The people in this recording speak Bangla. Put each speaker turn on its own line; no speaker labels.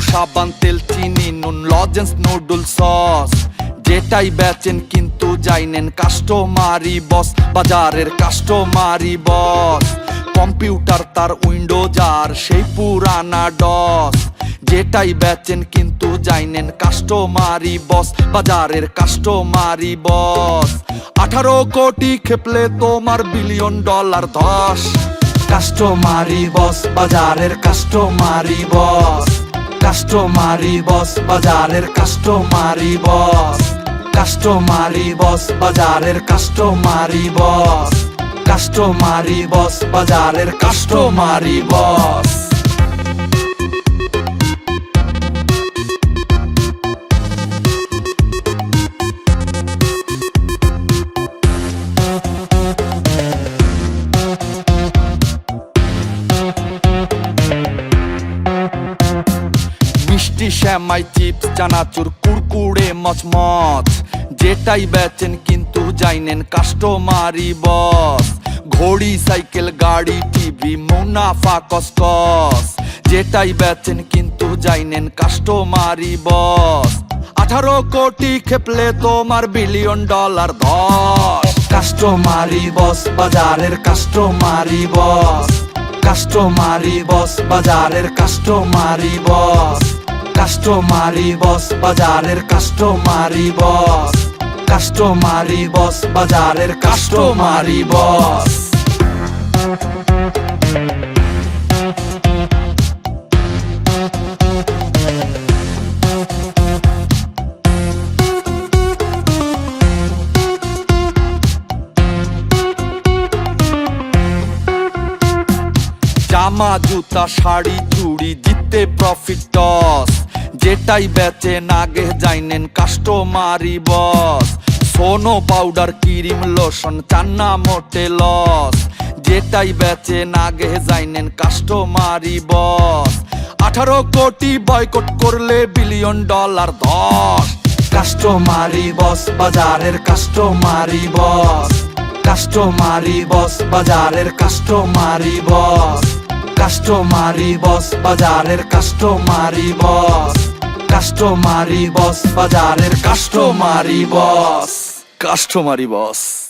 সাবান, তেল, চিনি, নুন, লজেন্স, নুডল সস। যেটাই বেচেন কিন্তু যাইনেন কাস্টমারি বস, বাজারের কাস্টমারি বস। কম্পিউটার তার উইন্ডোজ আর সেই পুরানা ডস। যেটাই বেচেন কিন্তু যাইনেন কাস্টমারি বস, বাজারের কাস্টমারি বস। আঠারো কোটি খেপলে তোমার বিলিয়ন ডলার ধস। কাস্টমারি বস, বাজারের কাস্টমারি বস। কাস্টমারি বস, বাজারের কাস্টমারি বস। কাস্টমারি বস, বাজারের কাস্টমারি বস। কাস্টমারি বস, বাজারের কাস্টমারি বস। মিষ্টি শ্যামাই চিপস চানাচুর কুরকুড়ে মচমচ। যেটাই বেচেন কিন্তু যাইনেন কাস্টমারি বস। ঘড়ি, সাইকেল, গাড়ি, টিভি, মুনাফা, কসকস। যেটাই বেচেন কিন্তু যাইনেন কাস্টমারি বস। আঠারো কোটি খেপলে তোমার বিলিয়ন ডলার ধস। কাস্টমারি বস, বাজারের কাস্টমারি বস। কাস্টমারি বস, বাজারের কাস্টমারি বস। কাস্টমারি বস, বাজারের কাস্টমারি বস। কাস্টমারি বস, বাজারের কাস্টমারি বস। জামা, জুতা, শাড়ি, চুড়ি জিততে প্রফিট টস যেটাই বেচে নাগে যাইনেন কাস্টমারি বস। সোনো পাউডার, ক্রিম, লোশন, চান্না মোটে লস। যেটাই বেচে আগে যাইনেন কাস্টমারি বস। আঠারো কোটি বয়কট করলে বিলিয়ন ডলার ধস কাস্টমারি বস, বাজারের কাস্টমারি বস। কাস্টমারি বস, বাজারের কাস্টমারি বস। কাস্টমারি বস, বাজারের কাস্টমারি বস। কাস্টমারি বস বাজারের কাস্টমারি বস। কাস্টমারি বস।